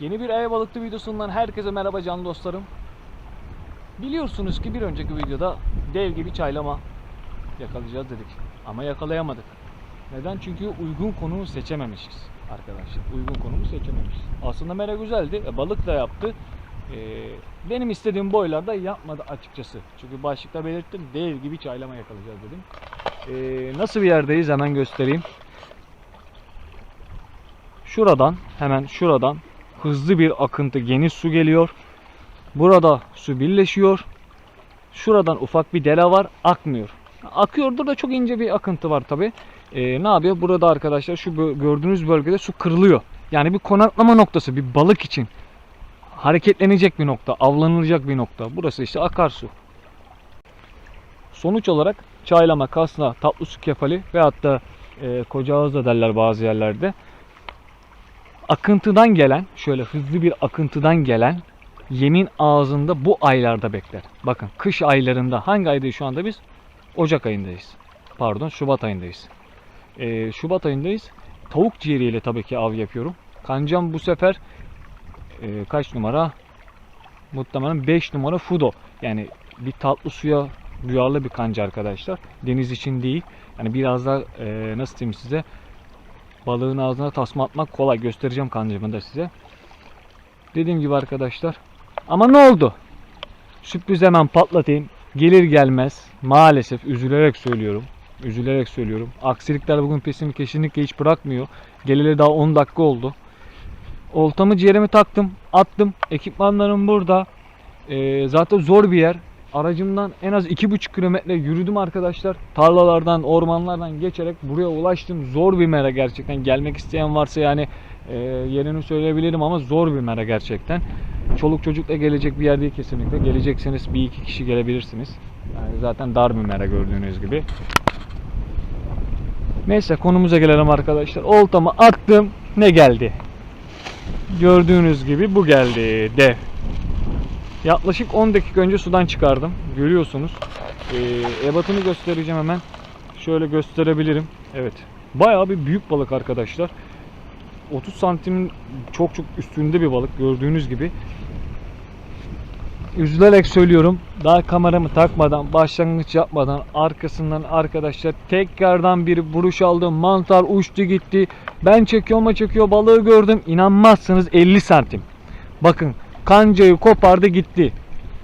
Yeni bir ev balıklı videosundan herkese merhaba can dostlarım. Biliyorsunuz ki bir önceki videoda dev gibi çaylama yakalayacağız dedik. Ama yakalayamadık. Neden? Çünkü uygun konumu seçememişiz arkadaşlar. Uygun konumu seçememişiz. Aslında mera güzeldi. E, balık da yaptı. E, benim istediğim boylarda yapmadı açıkçası. Çünkü başlıkta belirttim. Dev gibi çaylama yakalayacağız dedim. E, nasıl bir yerdeyiz hemen göstereyim. Şuradan hemen şuradan hızlı bir akıntı geniş su geliyor. Burada su birleşiyor. Şuradan ufak bir dere var akmıyor. Akıyordur da çok ince bir akıntı var tabi. ne yapıyor? Burada arkadaşlar şu gördüğünüz bölgede su kırılıyor. Yani bir konaklama noktası bir balık için. Hareketlenecek bir nokta, avlanılacak bir nokta. Burası işte akarsu. Sonuç olarak çaylama, kasna, tatlı su kefali ve hatta e, koca ağız da derler bazı yerlerde akıntıdan gelen, şöyle hızlı bir akıntıdan gelen yemin ağzında bu aylarda bekler. Bakın kış aylarında hangi aydayız şu anda biz? Ocak ayındayız. Pardon Şubat ayındayız. Ee, Şubat ayındayız. Tavuk ciğeriyle tabii ki av yapıyorum. Kancam bu sefer e, kaç numara? Muhtemelen 5 numara Fudo. Yani bir tatlı suya duyarlı bir kanca arkadaşlar. Deniz için değil. Yani biraz da e, nasıl diyeyim size balığın ağzına tasma atmak kolay. Göstereceğim kancamı da size. Dediğim gibi arkadaşlar. Ama ne oldu? Sürpriz hemen patlatayım. Gelir gelmez maalesef üzülerek söylüyorum. Üzülerek söylüyorum. Aksilikler bugün pesimi kesinlikle hiç bırakmıyor. Geleli daha 10 dakika oldu. Oltamı ciğerimi taktım. Attım. Ekipmanlarım burada. Ee, zaten zor bir yer. Aracımdan en az 2,5 kilometre yürüdüm arkadaşlar. Tarlalardan, ormanlardan geçerek buraya ulaştım. Zor bir mera gerçekten. Gelmek isteyen varsa yani e, yerini söyleyebilirim ama zor bir mera gerçekten. Çoluk çocukla gelecek bir yer değil kesinlikle. Gelecekseniz bir iki kişi gelebilirsiniz. Yani zaten dar bir mera gördüğünüz gibi. Neyse konumuza gelelim arkadaşlar. Oltamı attım. Ne geldi? Gördüğünüz gibi bu geldi. Dev. Yaklaşık 10 dakika önce sudan çıkardım. Görüyorsunuz. Ee, ebatını göstereceğim hemen. Şöyle gösterebilirim. Evet. Bayağı bir büyük balık arkadaşlar. 30 santimin çok çok üstünde bir balık gördüğünüz gibi. Üzülerek söylüyorum. Daha kameramı takmadan, başlangıç yapmadan arkasından arkadaşlar tekrardan bir vuruş aldım. Mantar uçtu gitti. Ben çekiyorum ama çekiyor balığı gördüm. İnanmazsınız 50 santim. Bakın kancayı kopardı gitti.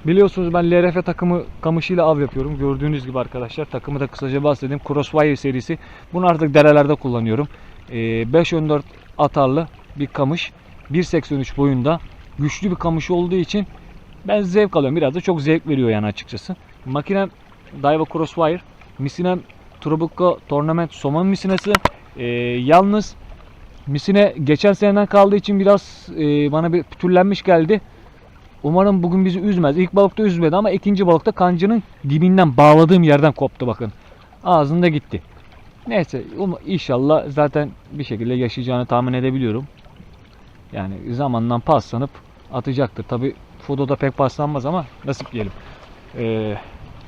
Biliyorsunuz ben LRF takımı kamışıyla av yapıyorum. Gördüğünüz gibi arkadaşlar takımı da kısaca bahsedeyim. Crossfire serisi. Bunu artık derelerde kullanıyorum. Ee, 5.14 atarlı bir kamış. 1.83 boyunda. Güçlü bir kamış olduğu için ben zevk alıyorum. Biraz da çok zevk veriyor yani açıkçası. Makinem Daiwa Crossfire. Misinem Trabucco Tournament Somon misinesi. Ee, yalnız misine geçen seneden kaldığı için biraz e, bana bir pütürlenmiş geldi. Umarım bugün bizi üzmez. İlk balıkta üzmedi ama ikinci balıkta kancının dibinden bağladığım yerden koptu bakın. Ağzında gitti. Neyse um, inşallah zaten bir şekilde yaşayacağını tahmin edebiliyorum. Yani zamandan paslanıp atacaktır. Tabi Fodo'da pek paslanmaz ama nasip diyelim. Ee,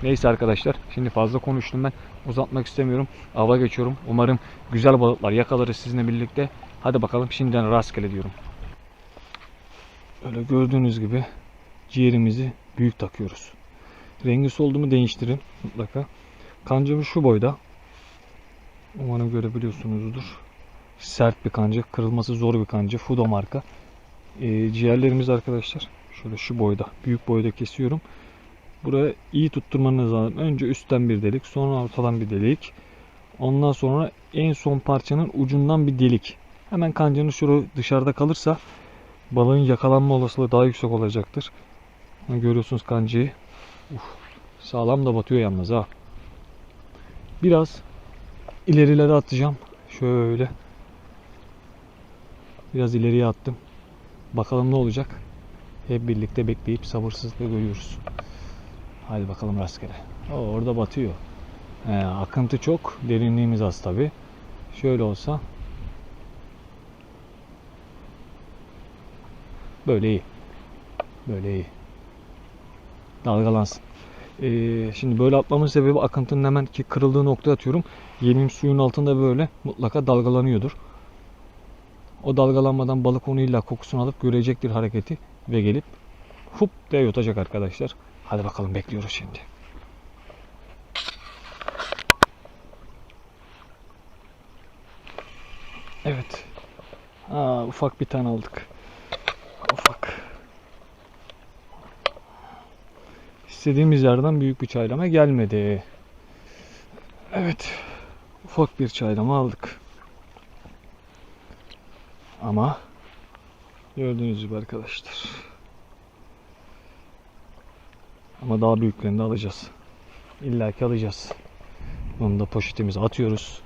neyse arkadaşlar şimdi fazla konuştum ben. Uzatmak istemiyorum. Ava geçiyorum. Umarım güzel balıklar yakalarız sizinle birlikte. Hadi bakalım şimdiden rastgele diyorum. Öyle gördüğünüz gibi ciğerimizi büyük takıyoruz. Rengi soldu değiştirin mutlaka. Kancamız şu boyda. Umarım görebiliyorsunuzdur. Sert bir kanca, kırılması zor bir kanca. Fudo marka. Ee, ciğerlerimiz arkadaşlar şöyle şu boyda, büyük boyda kesiyorum. Buraya iyi tutturmanız lazım. Önce üstten bir delik, sonra ortadan bir delik. Ondan sonra en son parçanın ucundan bir delik. Hemen kancanın şuru dışarıda kalırsa balığın yakalanma olasılığı daha yüksek olacaktır. Görüyorsunuz kancayı. Uf, sağlam da batıyor yalnız ha. Biraz ilerilere atacağım. Şöyle. Biraz ileriye attım. Bakalım ne olacak. Hep birlikte bekleyip sabırsızlıkla görüyoruz. Hadi bakalım rastgele. O orada batıyor. He, akıntı çok. Derinliğimiz az tabi. Şöyle olsa. Böyle iyi. Böyle iyi. Dalgalansın. Ee, şimdi böyle atmamın sebebi akıntının hemen ki kırıldığı noktaya atıyorum. Yemim suyun altında böyle mutlaka dalgalanıyordur. O dalgalanmadan balık onu illa kokusunu alıp görecektir hareketi ve gelip hup diye yutacak arkadaşlar. Hadi bakalım bekliyoruz şimdi. Evet. Aa, ufak bir tane aldık. Ufak. İstediğimiz yerden büyük bir çaylama gelmedi. Evet. Ufak bir çaylama aldık. Ama gördüğünüz gibi arkadaşlar. Ama daha büyüklerini de alacağız. İlla ki alacağız. Bunu da poşetimize atıyoruz.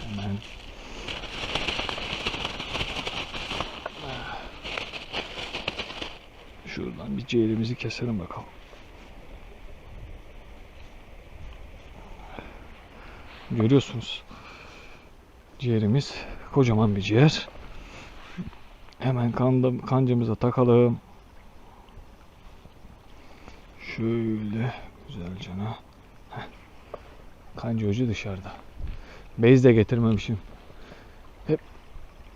Hemen Şuradan bir ciğerimizi keselim bakalım. Görüyorsunuz. Ciğerimiz kocaman bir ciğer. Hemen kanda, kancamıza takalım. Şöyle güzelce. Heh. Kanca ucu dışarıda. Bez de getirmemişim. Hep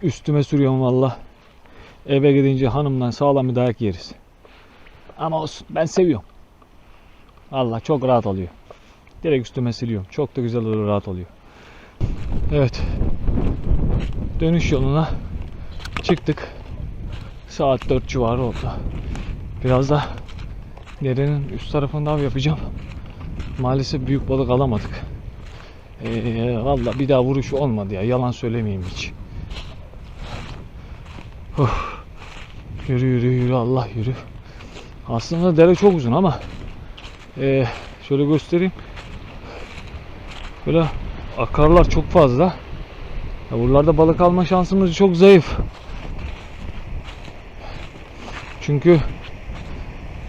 üstüme sürüyorum valla. Eve gidince hanımdan sağlam bir dayak yeriz. Ama olsun ben seviyorum. Allah çok rahat oluyor. Direkt üstüme siliyorum. Çok da güzel oluyor, rahat oluyor. Evet. Dönüş yoluna çıktık. Saat 4 civarı oldu. Biraz da derenin üst tarafında av yapacağım. Maalesef büyük balık alamadık. Ee, Valla bir daha vuruş olmadı ya. Yalan söylemeyeyim hiç. Of. Yürü yürü yürü Allah yürü. Aslında dere çok uzun ama ee, şöyle göstereyim. Böyle akarlar çok fazla. Ya buralarda balık alma şansımız çok zayıf. Çünkü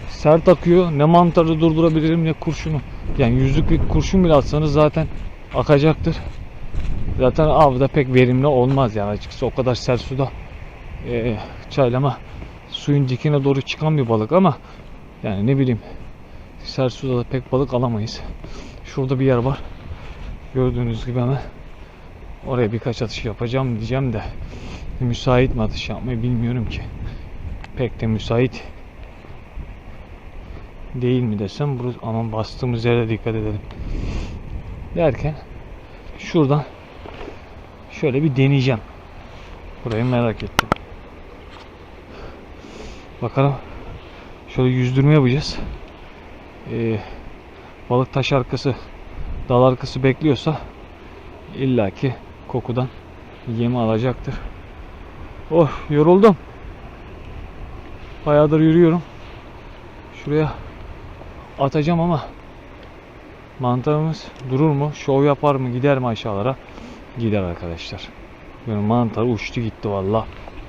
sert akıyor. Ne mantarı durdurabilirim ne kurşunu. Yani yüzlük bir kurşun bile atsanız zaten akacaktır. Zaten avda pek verimli olmaz yani açıkçası o kadar sert suda e, çaylama suyun dikine doğru çıkan bir balık ama yani ne bileyim sert suda da pek balık alamayız. Şurada bir yer var. Gördüğünüz gibi hemen oraya birkaç atış yapacağım diyeceğim de müsait mi atış yapmayı bilmiyorum ki. Pek de müsait değil mi desem burası aman bastığımız yere dikkat edelim. Derken şuradan şöyle bir deneyeceğim. Burayı merak ettim. Bakalım. Şöyle yüzdürme yapacağız. Ee, balık taş arkası, dal arkası bekliyorsa illaki kokudan yemi alacaktır. Oh yoruldum. Bayağıdır yürüyorum. Şuraya atacağım ama mantarımız durur mu? Şov yapar mı? Gider mi aşağılara? Gider arkadaşlar. Böyle mantar uçtu gitti valla.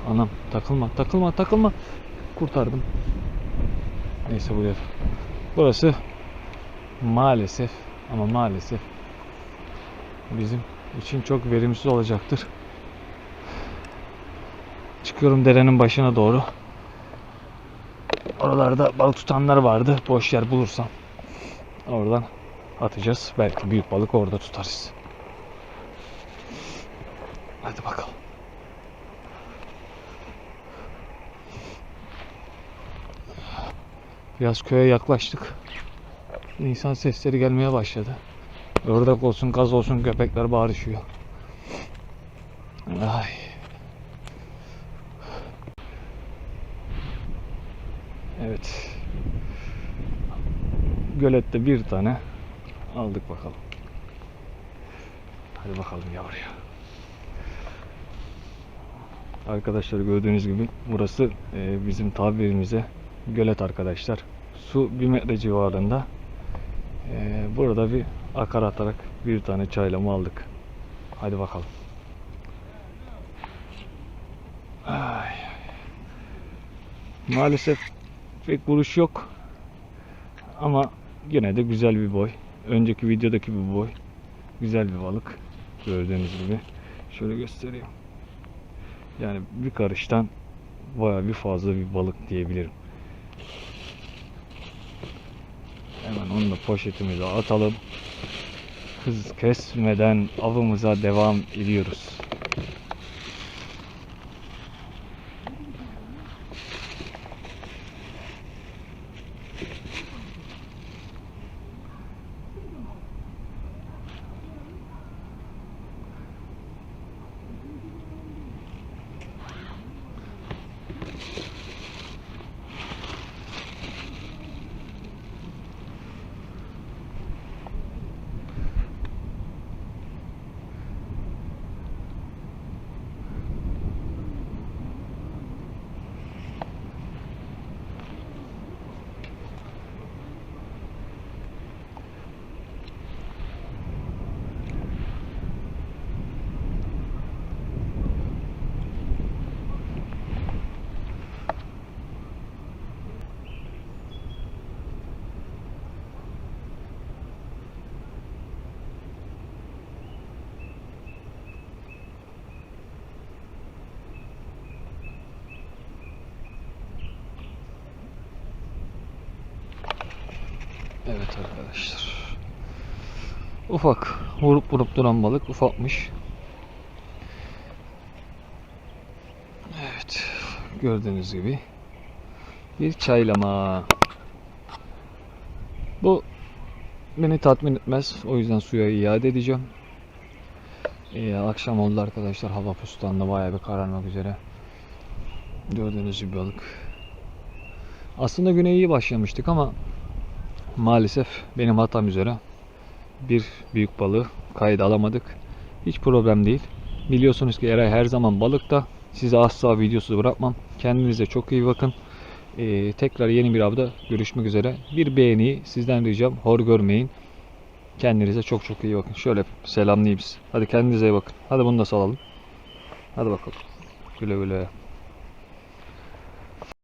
Anam takılma takılma takılma. Kurtardım. Neyse buraya. Burası maalesef ama maalesef bizim için çok verimsiz olacaktır. Çıkıyorum derenin başına doğru. Oralarda balık tutanlar vardı. Boş yer bulursam oradan atacağız. Belki büyük balık orada tutarız. Hadi bakalım. Biraz köye yaklaştık. İnsan sesleri gelmeye başladı. Ördek olsun, kaz olsun köpekler bağırışıyor. Ay. Evet. Gölette bir tane aldık bakalım. Hadi bakalım yavruya. Arkadaşlar gördüğünüz gibi burası e, bizim tabirimize gölet arkadaşlar. Su 1 metre civarında. E, burada bir akar atarak bir tane çaylama aldık. Hadi bakalım. Ay. Maalesef pek vuruş yok. Ama yine de güzel bir boy. Önceki videodaki bir boy. Güzel bir balık. Gördüğünüz gibi. Şöyle göstereyim. Yani bir karıştan bayağı bir fazla bir balık diyebilirim. Hemen onu da poşetimize atalım. Hız kesmeden avımıza devam ediyoruz. Arkadaşlar. Ufak. Vurup vurup duran balık ufakmış. Evet. Gördüğünüz gibi bir çaylama. Bu beni tatmin etmez. O yüzden suya iade edeceğim. Ee, akşam oldu arkadaşlar. Hava pustandı. Bayağı bir kararmak üzere. Gördüğünüz gibi balık. Aslında güne iyi başlamıştık ama maalesef benim hatam üzere bir büyük balığı kayda alamadık. Hiç problem değil. Biliyorsunuz ki Eray her zaman balıkta. Size asla videosu bırakmam. Kendinize çok iyi bakın. Ee, tekrar yeni bir avda görüşmek üzere. Bir beğeniyi sizden ricam hor görmeyin. Kendinize çok çok iyi bakın. Şöyle selamlayayım sizi. Hadi kendinize iyi bakın. Hadi bunu da salalım. Hadi bakalım. Güle güle.